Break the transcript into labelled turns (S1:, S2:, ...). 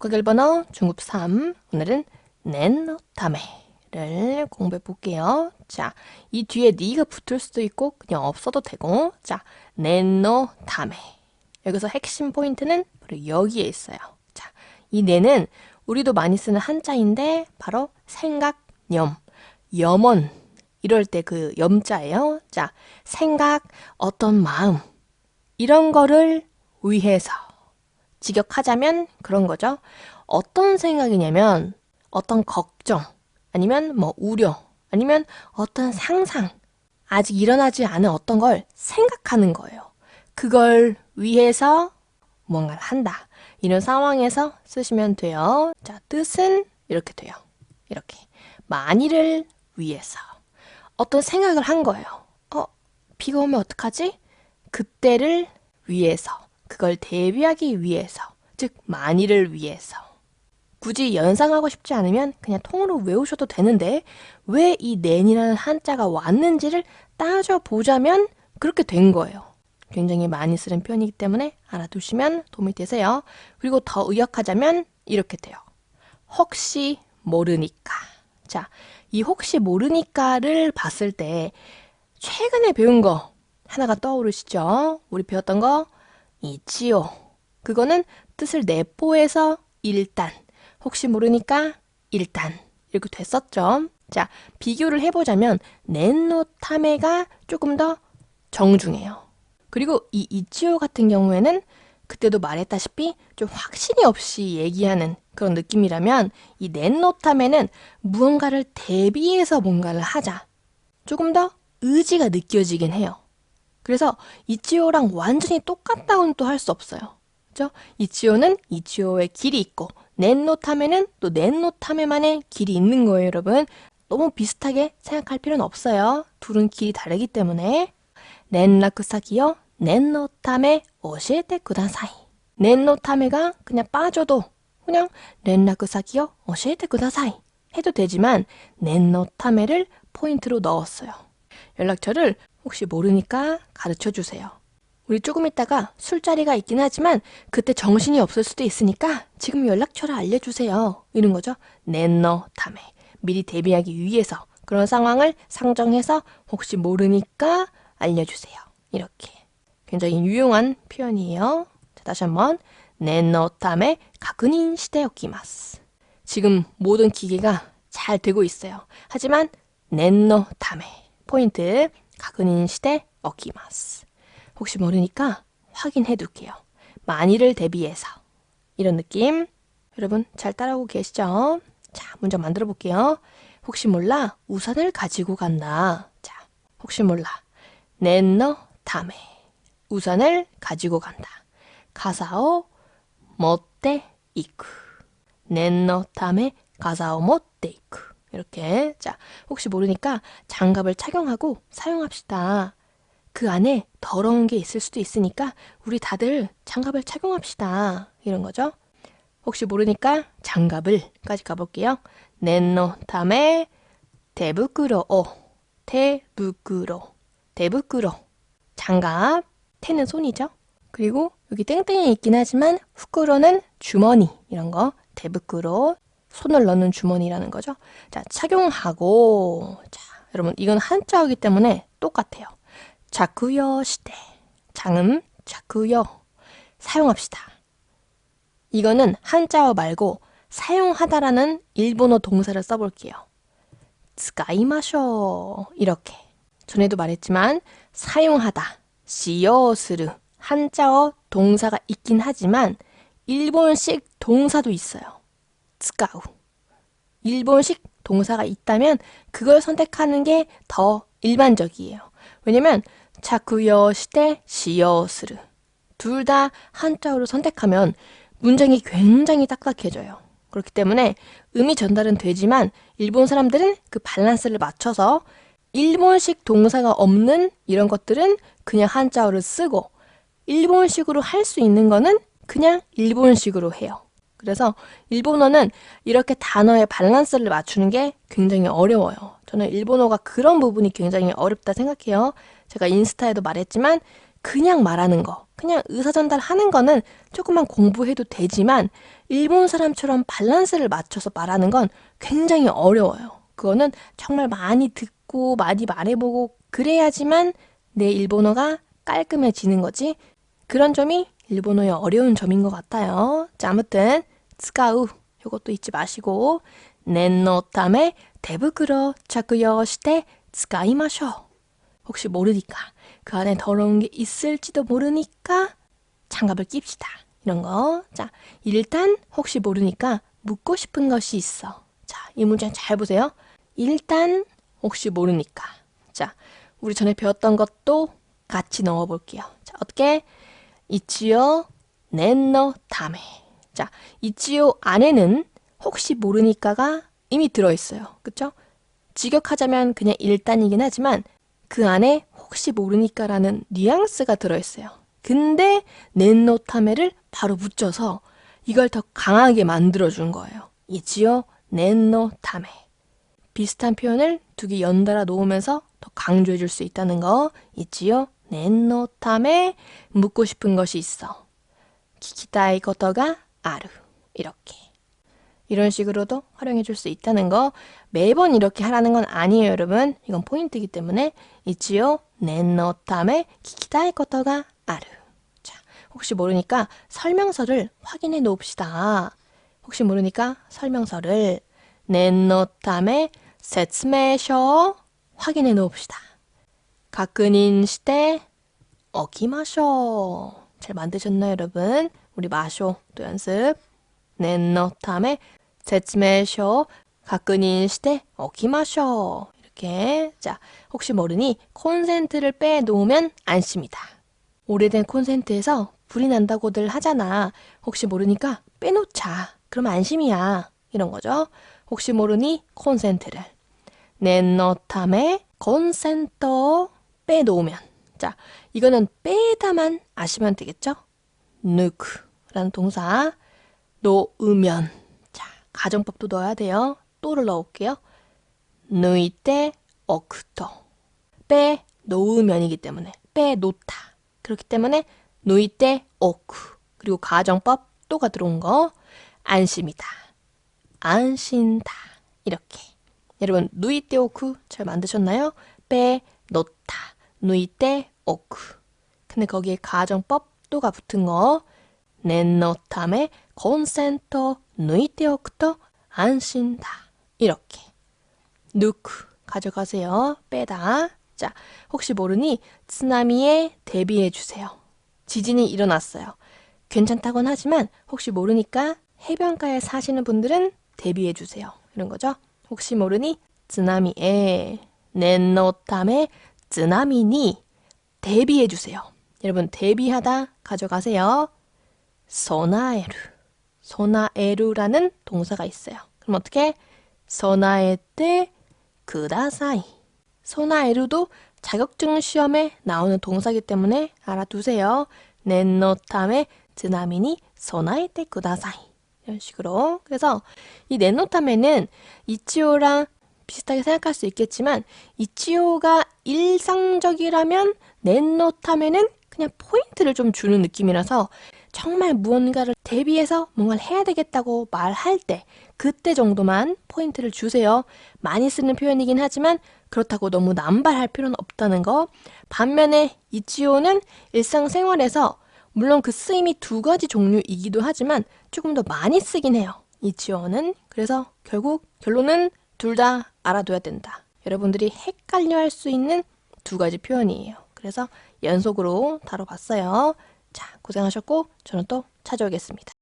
S1: 독학 일본어 중급 3 오늘은 넨노타메를 공부해 볼게요. 자, 이 뒤에 니가 붙을 수도 있고 그냥 없어도 되고. 자, 넨노타메 여기서 핵심 포인트는 바로 여기에 있어요. 자, 이 네는 우리도 많이 쓰는 한자인데 바로 생각, 염, 염원. 이럴 때 그 염자예요. 자, 생각, 어떤 마음. 이런 거를 위해서 직역하자면 그런 거죠. 어떤 생각이냐면 어떤 걱정 아니면 뭐 우려 아니면 어떤 상상 아직 일어나지 않은 어떤 걸 생각하는 거예요. 그걸 위해서 뭔가를 한다. 이런 상황에서 쓰시면 돼요. 자, 뜻은 이렇게 돼요. 이렇게. 만일을 위해서. 어떤 생각을 한 거예요. 어, 비가 오면 어떡하지? 그때를 위해서. 그걸 대비하기 위해서. 즉, 만일을 위해서. 굳이 연상하고 싶지 않으면 그냥 통으로 외우셔도 되는데 왜 이 낸이라는 한자가 왔는지를 따져보자면 그렇게 된 거예요. 굉장히 많이 쓰는 표현이기 때문에 알아두시면 도움이 되세요. 그리고 더 의역하자면 이렇게 돼요. 혹시 모르니까. 자, 이 혹시 모르니까를 봤을 때 최근에 배운 거 하나가 떠오르시죠? 우리 배웠던 거 있지요. 그거는 뜻을 내포해서 일단, 혹시 모르니까 일단 이렇게 됐었죠. 자, 비교를 해보자면 넨노 타메가 조금 더 정중해요. 그리고 이 이치오 같은 경우에는 그때도 말했다시피 좀 확신이 없이 얘기하는 그런 느낌이라면 이 넷노탐에는 무언가를 대비해서 뭔가를 하자. 조금 더 의지가 느껴지긴 해요. 그래서 이치오랑 완전히 똑같다고는 또 할 수 없어요. 그죠? 이치오는 이치오의 길이 있고 넨노타메는 또 넨노타메만의 길이 있는 거예요, 여러분. 너무 비슷하게 생각할 필요는 없어요. 둘은 길이 다르기 때문에 넨라쿠사기요, 넨노타메 오시테 쿠다사이. 넨노타메가 그냥 빠져도 그냥 넨라쿠사기요, 오시테 쿠다사이 해도 되지만 넨노타메를 포인트로 넣었어요. 연락처를 혹시 모르니까 가르쳐 주세요. 우리 조금 있다가 술자리가 있긴 하지만 그때 정신이 없을 수도 있으니까 지금 연락처를 알려주세요. 이런 거죠. 네, 넨너 담에 미리 대비하기 위해서 그런 상황을 상정해서 혹시 모르니까 알려주세요. 이렇게 굉장히 유용한 표현이에요. 자, 다시 한번 네, 넨너 담에 가근인 시대였기마스. 지금 모든 기계가 잘 되고 있어요. 하지만 네, 넨너 담에 포인트 確認 しておきます. 혹시 모르니까 확인해 둘게요. 만일을 대비해서. 이런 느낌. 여러분 잘 따라오고 계시죠? 자, 문장 만들어 볼게요. 혹시 몰라 우산을 가지고 간다. 자, 혹시 몰라. 念のため 우산을 가지고 간다. 가사を持っていく. 念のため 가사を持っていく. 이렇게 자 혹시 모르니까 장갑을 착용하고 사용합시다. 그 안에 더러운 게 있을 수도 있으니까 우리 다들 장갑을 착용합시다. 이런 거죠. 혹시 모르니까 장갑을까지 가볼게요. 낸노 다음에 대부끄러 어, 대부끄러 대부끄러 장갑 태는 손이죠. 그리고 여기 땡땡이 있긴 하지만 후끄러는 주머니 이런 거 대부끄러 손을 넣는 주머니라는 거죠. 자 착용하고 자 여러분 이건 한자어기 때문에 똑같아요. 자쿠요 시대 장음 자쿠요 사용합시다. 이거는 한자어 말고 사용하다라는 일본어 동사를 써볼게요. 쓰가이마쇼 이렇게 전에도 말했지만 사용하다, 시요스르 한자어 동사가 있긴 하지만 일본식 동사도 있어요. 쓰까우. 일본식 동사가 있다면 그걸 선택하는 게 더 일반적이에요. 왜냐면 자쿠요 시대 시요스르 둘 다 한자어로 선택하면 문장이 굉장히 딱딱해져요. 그렇기 때문에 의미 전달은 되지만 일본 사람들은 그 밸런스를 맞춰서 일본식 동사가 없는 이런 것들은 그냥 한자어를 쓰고 일본식으로 할 수 있는 거는 그냥 일본식으로 해요. 그래서 일본어는 이렇게 단어의 밸런스를 맞추는 게 굉장히 어려워요. 저는 일본어가 그런 부분이 굉장히 어렵다 생각해요. 제가 인스타에도 말했지만 그냥 말하는 거, 그냥 의사전달 하는 거는 조금만 공부해도 되지만 일본 사람처럼 밸런스를 맞춰서 말하는 건 굉장히 어려워요. 그거는 정말 많이 듣고 많이 말해보고 그래야지만 내 일본어가 깔끔해지는 거지. 그런 점이 일본어의 어려운 점인 것 같아요. 자, 아무튼 쓰가우 이것도 잊지 마시고 낸노타메 대부끄러 착용して 쓰가이마셔 혹시 모르니까 그 안에 더러운 게 있을지도 모르니까 장갑을 낍시다. 이런 거. 자, 일단 혹시 모르니까 묻고 싶은 것이 있어. 자, 이 문장 잘 보세요. 일단 혹시 모르니까. 자, 우리 전에 배웠던 것도 같이 넣어 볼게요. 자, 어떻게? 이치요 넨노 다메. 자, 이치요 안에는 혹시 모르니까가 이미 들어 있어요. 그쵸 직역하자면 그냥 일단이긴 하지만 그 안에 혹시 모르니까라는 뉘앙스가 들어 있어요. 근데 넨노 타메를 바로 붙여서 이걸 더 강하게 만들어 준 거예요. 이치요 넨노 타메. 비슷한 표현을 두 개 연달아 놓으면서 더 강조해 줄 수 있다는 거 있지요? 넨노탐에 묻고 싶은 것이 있어. 키키타이 것도가 아루. 이렇게. 이런 식으로도 활용해 줄 수 있다는 거 매번 이렇게 하라는 건 아니에요, 여러분. 이건 포인트이기 때문에 있지요? 넨노탐에 키키타이 것도가 아루. 자, 혹시 모르니까 설명서를 확인해 놓읍시다. 혹시 모르니까 설명서를 넨노탐에 説明書を 확인해 놓읍시다. 각근인 시대 어기마쇼. 잘 만드셨나요 여러분? 우리 마쇼 또 연습. 낸너탐에 제츠메쇼 각근인 시대 어기마쇼. 이렇게. 자 혹시 모르니 콘센트를 빼놓으면 안 심니다. 오래된 콘센트에서 불이 난다고들 하잖아. 혹시 모르니까 빼놓자. 그럼 안심이야. 이런 거죠. 혹시 모르니 콘센트를. 네, 낸너탐에 콘센터 빼놓으면. 자, 이거는 빼다만 아시면 되겠죠? 누크라는 동사. 놓으면. 자, 가정법도 넣어야 돼요. 또를 넣을게요. 누이때 어크토. 빼 놓으면이기 때문에 빼놓다. 그렇기 때문에 누이때 어크. 그리고 가정법 또가 들어온 거 안심이다. 안신다. 이렇게. 여러분 누이때 오크 잘 만드셨나요? 빼 놓다. 누이때 오크. 근데 거기에 가정법 또가 붙은 거 넷노탐에 콘센터 누이때 오크도 안신다. 이렇게. 누크 가져가세요. 빼다. 자, 혹시 모르니 쓰나미에 대비해 주세요. 지진이 일어났어요. 괜찮다곤 하지만 혹시 모르니까 해변가에 사시는 분들은 대비해 주세요. 이런 거죠. 혹시 모르니 쓰나미에 넷노탐에 쓰나미니 대비해 주세요. 여러분 대비하다 가져가세요. 소나에루 소나에루라는 동사가 있어요. 그럼 어떻게? 소나에때 그다사이 소나에루도 자격증 시험에 나오는 동사기 때문에 알아두세요. 넷노탐에 쓰나미니 소나에때 그다사이 이런 식으로. 그래서 이 넷노탐에는 이치오랑 비슷하게 생각할 수 있겠지만 이치오가 일상적이라면 넷노탐에는 그냥 포인트를 좀 주는 느낌이라서 정말 무언가를 대비해서 뭔가를 해야 되겠다고 말할 때 그때 정도만 포인트를 주세요. 많이 쓰는 표현이긴 하지만 그렇다고 너무 남발할 필요는 없다는 거. 반면에 이치오는 일상생활에서 물론 그 쓰임이 두 가지 종류이기도 하지만 조금 더 많이 쓰긴 해요. 이치오는. 그래서 결국 결론은 둘 다 알아둬야 된다. 여러분들이 헷갈려 할 수 있는 두 가지 표현이에요. 그래서 연속으로 다뤄봤어요. 자, 고생하셨고 저는 또 찾아오겠습니다.